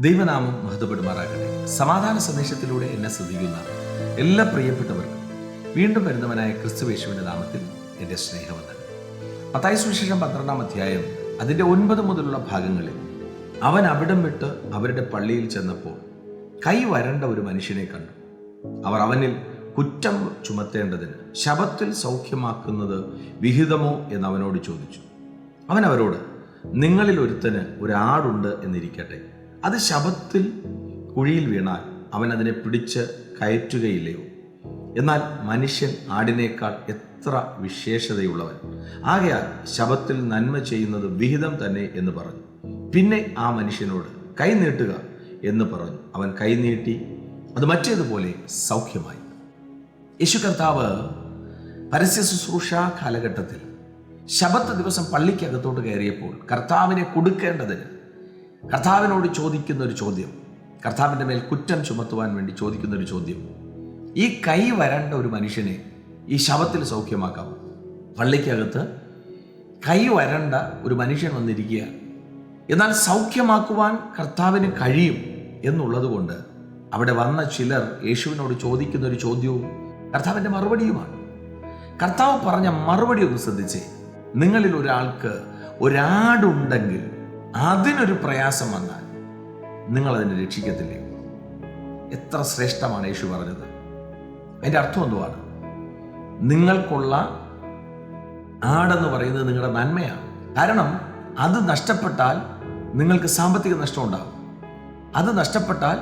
ദൈവനാമം മഹത്വപ്പെടുമാറാകട്ടെ. സമാധാന സന്ദേശത്തിലൂടെ എന്നെ ശ്രദ്ധിക്കുന്ന എല്ലാ പ്രിയപ്പെട്ടവർക്കും വീണ്ടും വരുന്നവനായ ക്രിസ്തുവേശുവിന്റെ നാമത്തിൽ എന്റെ സ്നേഹമുണ്ട് മത്തായി സുവിശേഷം പന്ത്രണ്ടാം അധ്യായം അതിന്റെ ഒൻപത് മുതലുള്ള ഭാഗങ്ങളിൽ അവൻ അവിടം വിട്ട് അവരുടെ പള്ളിയിൽ ചെന്നപ്പോൾ കൈ വരണ്ട ഒരു മനുഷ്യനെ കണ്ടു. അവർ അവനിൽ കുറ്റം ചുമത്തേണ്ടതിന് ശബത്തിൽ സൗഖ്യമാക്കുന്നത് വിഹിതമോ എന്ന് അവനോട് ചോദിച്ചു. അവൻ അവരോട് നിങ്ങളിൽ ഒരുത്തന് ഒരാടുണ്ട് എന്നിരിക്കട്ടെ. അത് ശബത്തിൽ കുഴിയിൽ വീണാൽ അവൻ അതിനെ പിടിച്ച് കയറ്റുകയില്ലയോ? എന്നാൽ മനുഷ്യൻ ആടിനേക്കാൾ എത്ര വിശേഷതയുള്ളവൻ. ആകയാൽ ശബത്തിൽ നന്മ ചെയ്യുന്നത് വിഹിതം തന്നെ എന്ന് പറഞ്ഞു. പിന്നെ ആ മനുഷ്യനോട് കൈ നീട്ടുക എന്ന് പറഞ്ഞു. അവൻ കൈ നീട്ടി. അത് മറ്റേതുപോലെ സൗഖ്യമായി. യേശു കർത്താവ് പരസ്യ ശുശ്രൂഷ കാലഘട്ടത്തിൽ ശബത്ത് ദിവസം പള്ളിക്കകത്തോട്ട് കയറിയപ്പോൾ കർത്താവിനെ കൊടുക്കേണ്ടതിന് കർത്താവിനോട് ചോദിക്കുന്ന ഒരു ചോദ്യം. കർത്താവിന്റെ മേൽ കുറ്റം ചുമത്തുവാൻ വേണ്ടി ചോദിക്കുന്ന ഒരു ചോദ്യം. ഈ കൈ വരണ്ട ഒരു മനുഷ്യനെ ഈ ശവത്തിൽ സൗഖ്യമാക്കാമോ പള്ളിക്കകത്ത് കൈ വരണ്ട ഒരു മനുഷ്യൻ വന്നിരിക്കുക. എന്നാൽ സൗഖ്യമാക്കുവാൻ കർത്താവിന് കഴിയും എന്നുള്ളത് കൊണ്ട് അവിടെ വന്ന ചിലർ യേശുവിനോട് ചോദിക്കുന്ന ഒരു ചോദ്യവും കർത്താവിന്റെ മറുപടിയുമാണ്. കർത്താവ് പറഞ്ഞ മറുപടി ഒന്ന് ശ്രദ്ധിച്ചേ. നിങ്ങളിൽ ഒരാൾക്ക് ഒരാടുണ്ടെങ്കിൽ അതിനൊരു പ്രയാസം വന്നാൽ നിങ്ങൾ അതിനെ രക്ഷിക്കത്തില്ലേ? എത്ര ശ്രേഷ്ഠമാണ് യേശു പറഞ്ഞത്. അതിന്റെ അർത്ഥം എന്തുവാണ്? നിങ്ങൾക്കുള്ള ആടെന്ന് പറയുന്നത് നിങ്ങളുടെ നന്മയാണ്. കാരണം അത് നഷ്ടപ്പെട്ടാൽ നിങ്ങൾക്ക് സാമ്പത്തിക നഷ്ടം ഉണ്ടാകും അത് നഷ്ടപ്പെട്ടാൽ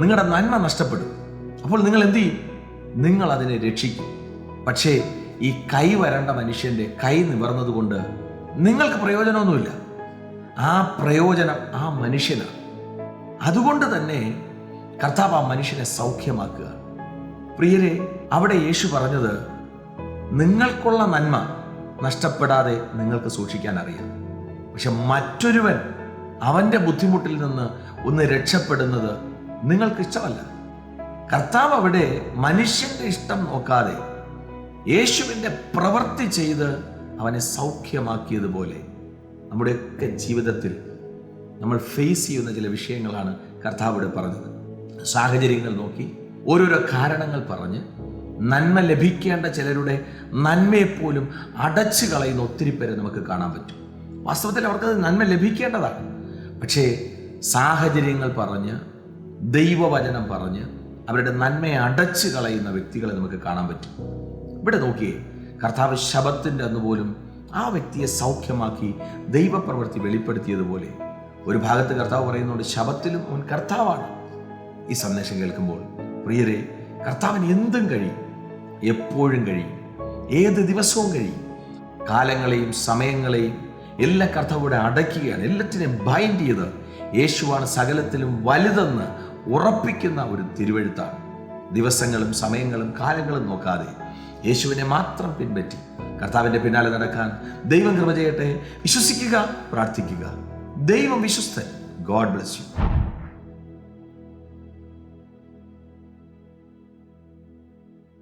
നിങ്ങളുടെ നന്മ നഷ്ടപ്പെടും. അപ്പോൾ നിങ്ങൾ എന്ത് ചെയ്യും? നിങ്ങൾ അതിനെ രക്ഷിക്കും. പക്ഷേ ഈ കൈ വരേണ്ട മനുഷ്യന്റെ കൈ നിവർന്നതുകൊണ്ട് നിങ്ങൾക്ക് പ്രയോജനമൊന്നുമില്ല. ആ പ്രയോജനം ആ മനുഷ്യനാണ് അതുകൊണ്ട് തന്നെ കർത്താവ് ആ മനുഷ്യനെ സൗഖ്യമാക്കുക. പ്രിയരെ അവിടെ യേശു പറഞ്ഞത് നിങ്ങൾക്കുള്ള നന്മ നഷ്ടപ്പെടാതെ നിങ്ങൾക്ക് സൂക്ഷിക്കാൻ അറിയാം. പക്ഷെ മറ്റൊരുവൻ അവന്റെ ബുദ്ധിമുട്ടിൽ നിന്ന് ഒന്ന് രക്ഷപ്പെടുന്നത് നിങ്ങൾക്ക് ഇഷ്ടമല്ല. കർത്താവ് അവിടെ മനുഷ്യന്റെ ഇഷ്ടം നോക്കാതെ യേശുവിന്റെ പ്രവൃത്തി ചെയ്ത് അവനെ സൗഖ്യമാക്കിയതുപോലെ നമ്മുടെയൊക്കെ ജീവിതത്തിൽ നമ്മൾ ഫേസ് ചെയ്യുന്ന ചില വിഷയങ്ങളാണ് കർത്താവ് ഇവിടെ പറഞ്ഞത്. സാഹചര്യങ്ങൾ നോക്കി ഓരോരോ കാരണങ്ങൾ പറഞ്ഞ് നന്മ ലഭിക്കേണ്ട ചിലരുടെ നന്മയെപ്പോലും അടച്ചു കളയുന്ന ഒത്തിരി പേരെ നമുക്ക് കാണാൻ പറ്റും. വാസ്തവത്തിൽ അവർക്കത് നന്മ ലഭിക്കേണ്ടതാണ്. പക്ഷേ സാഹചര്യങ്ങൾ പറഞ്ഞ് ദൈവവചനം പറഞ്ഞ് അവരുടെ നന്മയെ അടച്ചു കളയുന്ന വ്യക്തികളെ നമുക്ക് കാണാൻ പറ്റും. ഇവിടെ നോക്കിയേ കർത്താവ് ശബത്തിന്റെ അന്ന് പോലും ആ വ്യക്തിയെ സൗഖ്യമാക്കി ദൈവപ്രവൃത്തി വെളിപ്പെടുത്തിയതുപോലെ ഒരു ഭാഗത്ത് കർത്താവ് പറയുന്നുണ്ട് ശബത്തിലും അവൻ കർത്താവാണ്. ഈ സന്ദേശം കേൾക്കുമ്പോൾ പ്രിയരെ കർത്താവിന് എന്തും കഴിയും എപ്പോഴും കഴിയും ഏത് ദിവസവും കഴിയും കാലങ്ങളെയും സമയങ്ങളെയും എല്ലാം കർത്താവിടെ അടയ്ക്കുകയാണ് എല്ലാത്തിനെയും ബൈൻഡ് ചെയ്ത് യേശുവാണ് സകലത്തിലും വലുതെന്ന് ഉറപ്പിക്കുന്ന ഒരു തിരുവഴുത്താണ്. ദിവസങ്ങളും സമയങ്ങളും കാലങ്ങളും നോക്കാതെ യേശുവിനെ മാത്രം പിൻപറ്റി കർത്താവിന്റെ പിന്നാലെ നടക്കാൻ ദൈവം കൃപ ചെയ്യട്ടെ. വിശ്വസിക്കുക പ്രാർത്ഥിക്കുക. ദൈവം വിശ്വസ്തൻ. God bless you